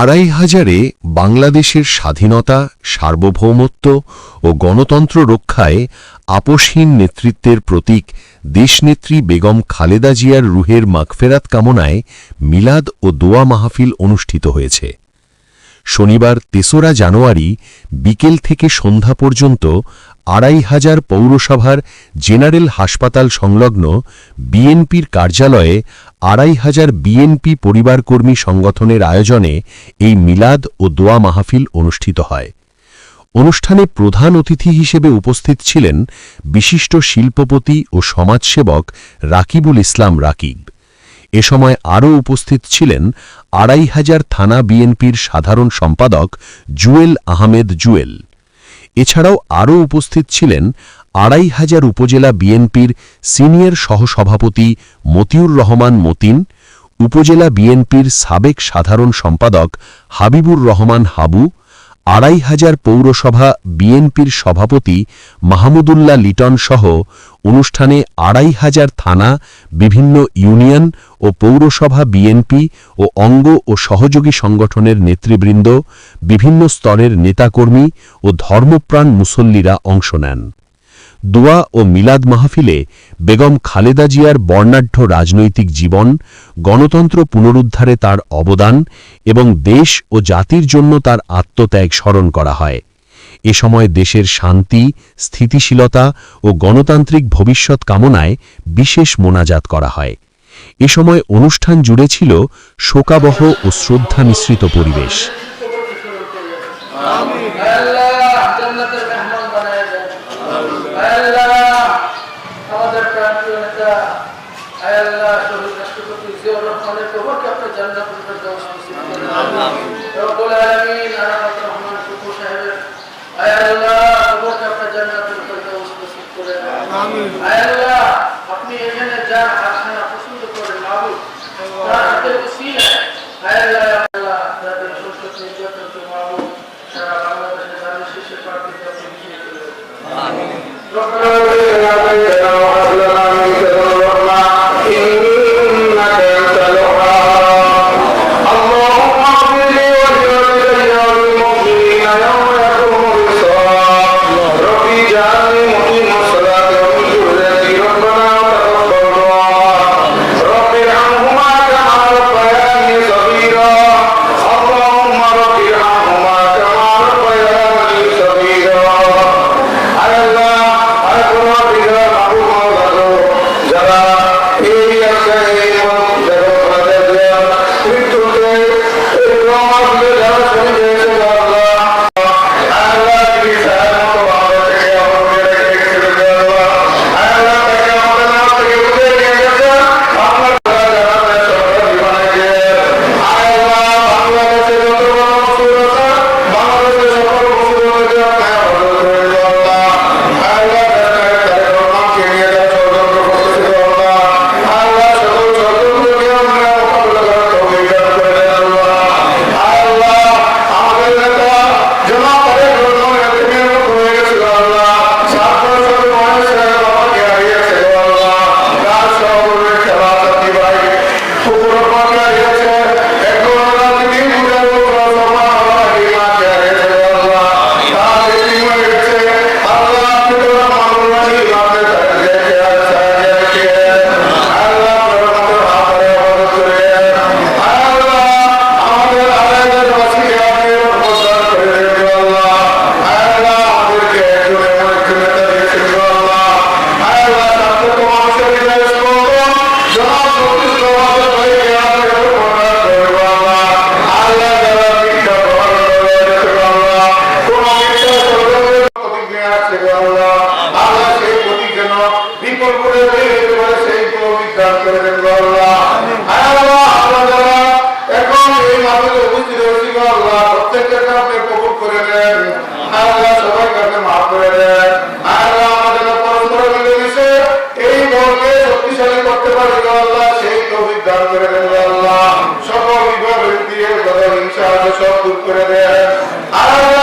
আড়াই হাজারে বাংলাদেশের স্বাধীনতা, সার্বভৌমত্ব ও গণতন্ত্র রক্ষায় আপোষহীন নেতৃত্বের প্রতীক দেশনেত্রী বেগম খালেদা জিয়ার রুহের মাগফেরাত কামনায় মিলাদ ও দোয়া মাহফিল অনুষ্ঠিত হয়েছে। শনিবার তেসরা জানুয়ারি বিকেল থেকে সন্ধ্যা পর্যন্ত আড়াই হাজার পৌরসভার জেনারেল হাসপাতাল সংলগ্ন বিএনপির কার্যালয়ে আড়াই হাজার বিএনপি পরিবারকর্মী সংগঠনের আয়োজনে এই মিলাদ ও দোয়া মাহফিল অনুষ্ঠিত হয়। অনুষ্ঠানে প্রধান অতিথি হিসেবে উপস্থিত ছিলেন বিশিষ্ট শিল্পপতি ও সমাজসেবক রাকিবুল ইসলাম রাকিব। এ সময় আরও উপস্থিত ছিলেন আড়াই হাজার থানা বিএনপির সাধারণ সম্পাদক জুয়েল আহমেদ জুয়েল। এছাড়াও আরও উপস্থিত ছিলেন আড়াই হাজার উপজেলা বিএনপির সিনিয়র সহসভাপতি মতিউর রহমান মতিন, উপজেলা বিএনপির সাবেক সাধারণ সম্পাদক হাবিবুর রহমান হাবু আড়াই হাজার পৌরসভা বিএনপির সভাপতি মাহমুদুল্লাহ লিটন সহ অনুষ্ঠানে আড়াই হাজার থানা, বিভিন্ন ইউনিয়ন ও পৌরসভা বিএনপি ও অঙ্গ ও সহযোগী সংগঠনের নেতৃবৃন্দ, বিভিন্ন স্তরের নেতাকর্মী ও ধর্মপ্রাণ মুসল্লিরা অংশ নেন। দোয়া ও মিলাদ মাহফিলে বেগম খালেদা জিয়ার বর্ণাঢ্য রাজনৈতিক জীবন, গণতন্ত্র পুনরুদ্ধারে তার অবদান এবং দেশ ও জাতির জন্য তার আত্মত্যাগ স্মরণ করা হয়। এ সময় দেশের শান্তি, স্থিতিশীলতা ও গণতান্ত্রিক ভবিষ্যৎ কামনায় বিশেষ মোনাজাত করা হয়। এ সময় অনুষ্ঠান জুড়ে ছিল শোকাবহ ও শ্রদ্ধা মিশ্রিত পরিবেশ। জিয়াউর রহমানের কবরকে আপনার জান্নাত ফেরদাউস নসিব করুন আমিন। রব্বুল আলামিন আরাফাত রহমান শুকুর সাহেবের আয় আল্লাহ কবরকে আপনার জান্নাত ফেরদাউস নসিব করুন আমিন। আয় আল্লাহ আপনি এখানে যা আসেন পছন্দ করেন মাবুদ তার হাতে উসিলা আয় আল্লাহ আল্লাহ তাদের সুস্থ নির্যাতন তো মাবুদ সারা বাংলাদেশে দান শিশু পার্টি আপনি দিয়ে দিলেন আমিন। রব্বুল আলামিন সব দূর করে দেন। আল্লাহ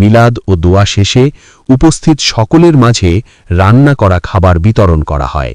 মিলাদ ও দোয়া শেষে উপস্থিত সকলের মাঝে রান্না করা খাবার বিতরণ করা হয়।